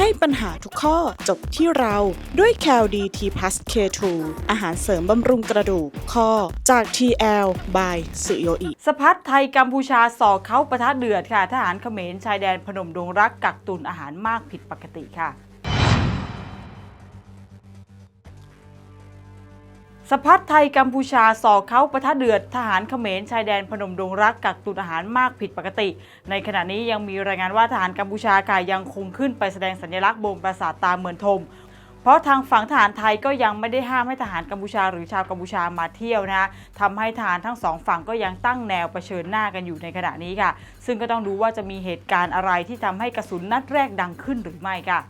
ให้ปัญหาทุกข้อจบที่เราด้วย c a l d t p l u s K2 อาหารเสริมบำรุงกระดูกข้อจาก TL by สุโยอิสพัดไทยกัมพูชาสอกเขาประทะเดือดค่ะ ทหารเขมรชายแดนพนมดงรักกักตุนอาหารมากผิดปกติค่ะ สะพัดไทยกัมพูชาสอกเขาประทะเดือดทหารเขมรชายแดนพนมดงรักกักตุนอาหารมากผิดปกติ ในขณะนี้ยังมีรายงานว่าทหารกัมพูชาค่ะยังคงขึ้นไปแสดงสัญลักษณ์บนปราสาทตาเมือนทม เพราะทางฝั่งทหารไทยก็ยังไม่ได้ห้ามให้ทหารกัมพูชาหรือชาวกัมพูชามาเที่ยวนะทำให้ทหารทั้งสองฝั่งก็ยังตั้งแนวเผชิญหน้ากันอยู่ในขณะนี้ค่ะ ซึ่งก็ต้องดูว่าจะมีเหตุการณ์อะไรที่ทำให้กระสุนนัดแรกดังขึ้นหรือไม่ค่ะ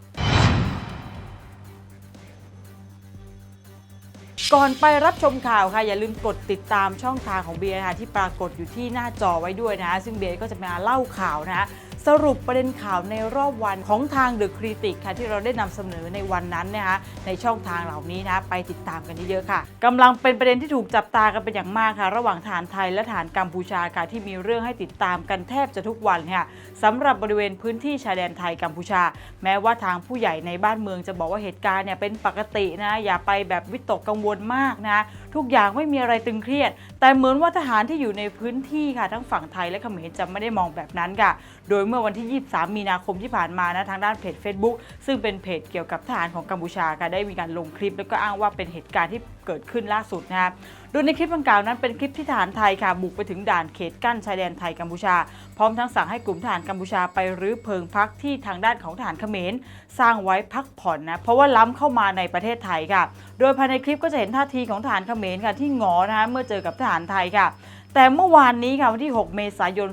ก่อนไปรับชมข่าวค่ะ อย่าลืมกดติดตามช่องทางของเบียร์นะคะที่ปรากฏอยู่ที่หน้าจอไว้ด้วยนะ ซึ่งเบียร์ก็จะมาเล่าข่าวนะคะ สรุปประเด็นข่าวในรอบวันของทางเดอะคริติกค่ะที่เราได้นำเสนอในวันนั้นนะคะในช่องทางเหล่านี้นะไปติดตามกันเยอะๆค่ะกำลังเป็นประเด็นที่ถูกจับตากันเป็นอย่างมากค่ะ ระหว่างทหารไทยและทหารกัมพูชาค่ะที่มีเรื่องให้ติดตามกันแทบจะทุกวันค่ะสำหรับบริเวณพื้นที่ชายแดนไทยกัมพูชา แม้ว่าทางผู้ใหญ่ในบ้านเมืองจะบอกว่าเหตุการณ์เนี่ยเป็นปกตินะอย่าไปแบบวิตกกังวลมากนะทุกอย่างไม่มีอะไรตึงเครียด แต่เหมือนว่าทหารที่อยู่ในพื้นที่ค่ะทั้งฝั่งไทยและเขมรจะไม่ได้มองแบบนั้นค่ะ โดยเมื่อวันที่ 23 มีนาคมที่ผ่านมานะทางด้านเพจ Facebook ซึ่งเป็นเพจเกี่ยวกับทหารของกัมพูชาค่ะได้มีการลงคลิป แล้วก็อ้างว่าเป็นเหตุการณ์ที่เกิดขึ้นล่าสุดนะครับโดยในคลิปดังกล่าวนั้นเป็นคลิปที่ทหารไทยค่ะบุกไปถึงด่านเขตกั้นชายแดนไทยกัมพูชา พร้อมทั้งสั่งให้กลุ่มทหารกัมพูชาไปรื้อเพิงพักที่ทางด้านของทหารเขมรสร้างไว้พักผ่อนนะเพราะว่าล้ำเข้ามาในประเทศไทยค่ะ โดยภายในคลิปก็จะเห็นท่าทีของทหารเขมรค่ะที่งอนะคะเมื่อเจอกับทหารไทยค่ะ แต่เมื่อวานนี้ค่ะวันที่ 6 เมษายน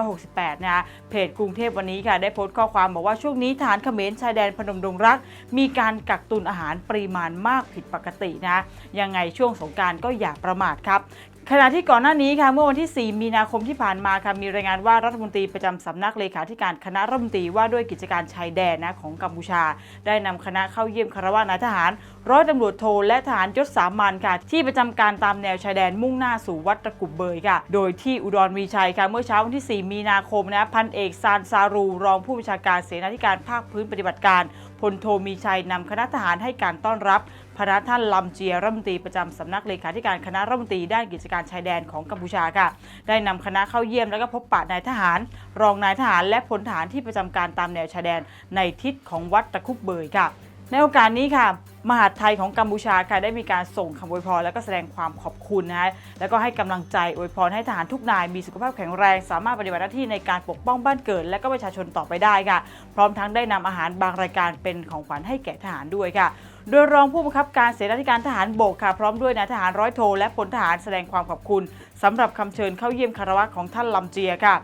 2568 นะคะเพจกรุงเทพวันนี้ค่ะได้โพสต์ข้อความบอกว่าช่วงนี้ทหารเขมรชายแดนพนมดงรัก มีการกักตุนอาหารปริมาณมากผิดปกตินะยังไงช่วงสงการก็อย่าประมาทครับขณะที่ก่อนหน้านี้ค่ะเมื่อวันที่ 4 มีนาคมที่ผ่านมาค่ะมีรายงานว่ารัฐมนตรีประจำสำนักเลขาธิการคณะรัฐมนตรีว่าด้วยกิจการชายแดนนะของกัมพูชา ได้นำคณะเข้าเยี่ยมคารวะนายทหาร ร้อยตำรวจโทและทหารยศสามัญค่ะ ที่ประจำการตามแนวชายแดนมุ่งหน้าสู่วัดตะกุบเบยค่ะ โดยที่อุดรมีชัยค่ะเมื่อเช้าวันที่ 4 มีนาคมนะพันเอกซานซารู รองผู้บัญชาการเสนาธิการภาคพื้นปฏิบัติการพลโทมีชัยนำคณะทหารให้การต้อนรับพระท่านลำเจียรัฐมนตรีประจำสำนักเลขาธิการคณะรัฐมนตรีด้านกิจการชายแดนของกัมพูชาค่ะ ได้นำคณะเข้าเยี่ยมแล้วก็พบปะนายทหาร รองนายทหารและพลทหารที่ประจำการตามแนวชายแดนในทิศของวัดตะคุบเบยค่ะ ในโอกาสนี้ค่ะ มหาดไทยของกัมพูชาค่ะได้มีการส่งคำอวยพรและก็แสดงความขอบคุณนะฮะแล้วก็ให้กำลังใจอวยพรให้ทหารทุกนายมีสุขภาพแข็งแรง สามารถปฏิบัติหน้าที่ในการปกป้องบ้านเกิด และก็ประชาชนต่อไปได้ค่ะ พร้อมทั้งได้นำอาหารบางรายการเป็นของขวัญให้แก่ทหารด้วยค่ะ โดยรองผู้บังคับการเสนาธิการทหารบกค่ะ พร้อมด้วยนายทหารร้อยโทและพลทหารแสดงความขอบคุณสำหรับคำเชิญเข้าเยี่ยมคารวะของท่านลำเจียค่ะ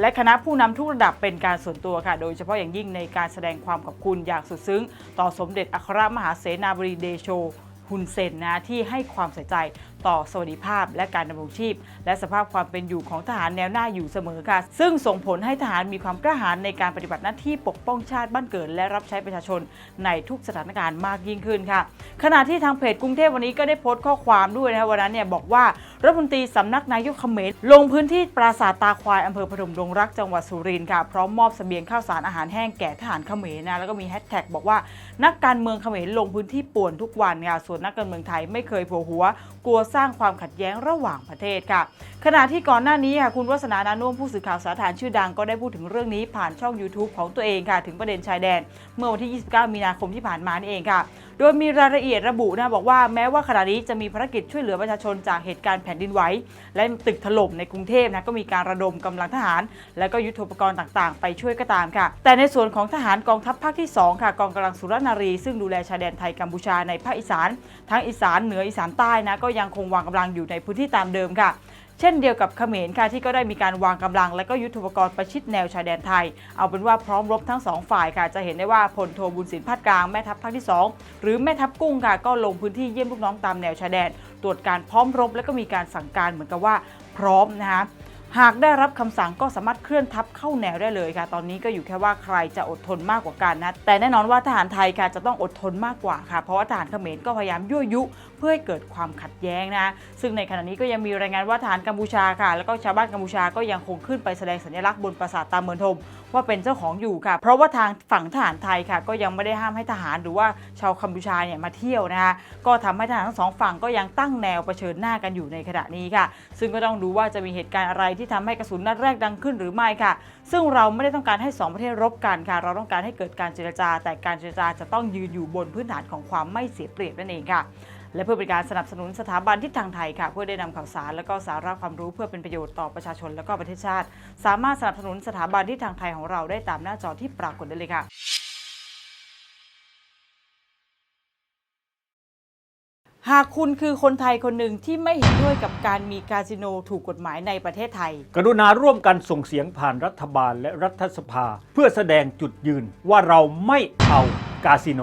และคณะผู้นำทุกระดับเป็นการส่วนตัวค่ะ โดยเฉพาะอย่างยิ่งในการแสดงความขอบคุณอย่างสุดซึ้ง ต่อสมเด็จอัครมหาเสนาบดีเดโชฮุนเซนนะที่ให้ความใส่ใจต่อสวัสดิภาพและการดำรงชีพ และสภาพความเป็นอยู่ของทหารแนวหน้าอยู่เสมอค่ะ ซึ่งส่งผลให้ทหารมีความกล้าหาญในการปฏิบัติหน้าที่ปกป้องชาติบ้านเกิด และรับใช้ประชาชนในทุกสถานการณ์มากยิ่งขึ้นค่ะ ขณะที่ทางเพจกรุงเทพวันนี้ก็ได้โพสต์ข้อความด้วยนะคะวันนั้นเนี่ยบอกว่ารัฐมนตรีสำนักนายกเขมรลงพื้นที่ปราสาทตาควายอำเภอพนมดงรักจังหวัดสุรินทร์ค่ะพร้อมมอบเสบียงข้าวสารอาหารแห้งแก่ทหารเขมรนะแล้วก็มีแฮชแท็กบอกว่านักการเมืองเขมรลงพื้นที่ป่วนทุกวันค่ะส่วนนักการเมืองไทยไม่เคยโผล่หัว กลัวสร้างความขัดแย้งระหว่างประเทศค่ะ ขณะที่ก่อนหน้านี้ค่ะคุณวัฒนานานุ่มผู้สื่อข่าวสาธารชื่อดังก็ได้พูดถึงเรื่องนี้ผ่านช่อง YouTube ของตัวเองค่ะ ถึงประเด็นชายแดน เมื่อวันที่ 29 มีนาคมที่ผ่านมานี่เองค่ะ โดยมีรายละเอียดระบุนะบอกว่าแม้ว่าขณะนี้จะมีภารกิจช่วยเหลือประชาชนจากเหตุการณ์แผ่นดินไหวและตึกถล่มในกรุงเทพนะก็มีการระดมกำลังทหาร และก็ยุทโธปกรณ์ต่างๆ ไปช่วยก็ตามค่ะ แต่ในส่วนของทหารกองทัพภาคที่ 2 ค่ะ กองกำลังสุรนารี ซึ่งดูแลชายแดนไทยกัมพูชาในภาคอีสาน ทั้งอีสานเหนืออีสานใต้นะก็ยังคงวางกำลังอยู่ในพื้นที่ตามเดิมค่ะ เช่นเดียวกับเขมรค่ะที่ก็ได้มีการวางกำลัง และก็ยุทธปกรณ์ประชิดแนวชายแดนไทย เอาเป็นว่าพร้อมรบทั้งสองฝ่ายค่ะจะเห็นได้ว่าพลโทบุญสินพัดกลางแม่ทัพภาคที่ 2 หรือแม่ทัพกุ้งค่ะก็ลงพื้นที่เยี่ยมลูกน้องตามแนวชายแดน ตรวจการพร้อมรบและก็มีการสั่งการเหมือนกับว่าพร้อมนะคะ หากได้รับคำสั่งก็สามารถเคลื่อนทัพเข้าแนวได้เลยค่ะ ตอนนี้ก็อยู่แค่ว่าใครจะอดทนมากกว่ากันนะ แต่แน่นอนว่าทหารไทยค่ะจะต้องอดทนมากกว่าค่ะ เพราะว่าทหารเขมรก็พยายามยั่วยุ เพื่อให้เกิดความขัดแย้งนะ ซึ่งในขณะนี้ก็ยังมีรายงานว่าทหารกัมพูชาค่ะ แล้วก็ชาวบ้านกัมพูชาก็ยังคงขึ้นไปแสดงสัญลักษณ์บนปราสาทตามเมืองทมว่าเป็นเจ้าของอยู่ค่ะ เพราะว่าทางฝั่งทหารไทยค่ะ ก็ยังไม่ได้ห้ามให้ทหารหรือว่าชาวกัมพูชาเนี่ยมาเที่ยวนะคะก็ทำให้ทหารทั้งสองฝั่งก็ยังตั้งแนวเผชิญหน้ากันอยู่ในขณะนี้ค่ะ ซึ่งก็ต้องดูว่าจะมีเหตุการณ์อะไรที่ทำให้กระสุนนัดแรกดังขึ้นหรือไม่ค่ะ ซึ่งเราไม่ได้ต้องการให้สองประเทศรบกันค่ะ เราต้องการให้เกิดการเจรจา แต่การเจรจาจะต้องยืนอยู่บนพื้นฐานของความไม่เสียเปรียบนั่นเองค่ะ และเพื่อเป็นการสนับสนุนสถาบันทิศทางไทยค่ะเพื่อได้นำข่าวสารและก็สาระความรู้เพื่อเป็นประโยชน์ต่อประชาชนและก็ประเทศชาติ สามารถสนับสนุนสถาบันทิศทางไทยของเราได้ตามหน้าจอที่ปรากฏได้เลยค่ะหากคุณคือคนไทยคนหนึ่งที่ไม่เห็นด้วยกับการมีคาสิโนถูกกฎหมายในประเทศไทย กรุณาร่วมกันส่งเสียงผ่านรัฐบาลและรัฐสภา เพื่อแสดงจุดยืนว่าเราไม่เอากาสิโน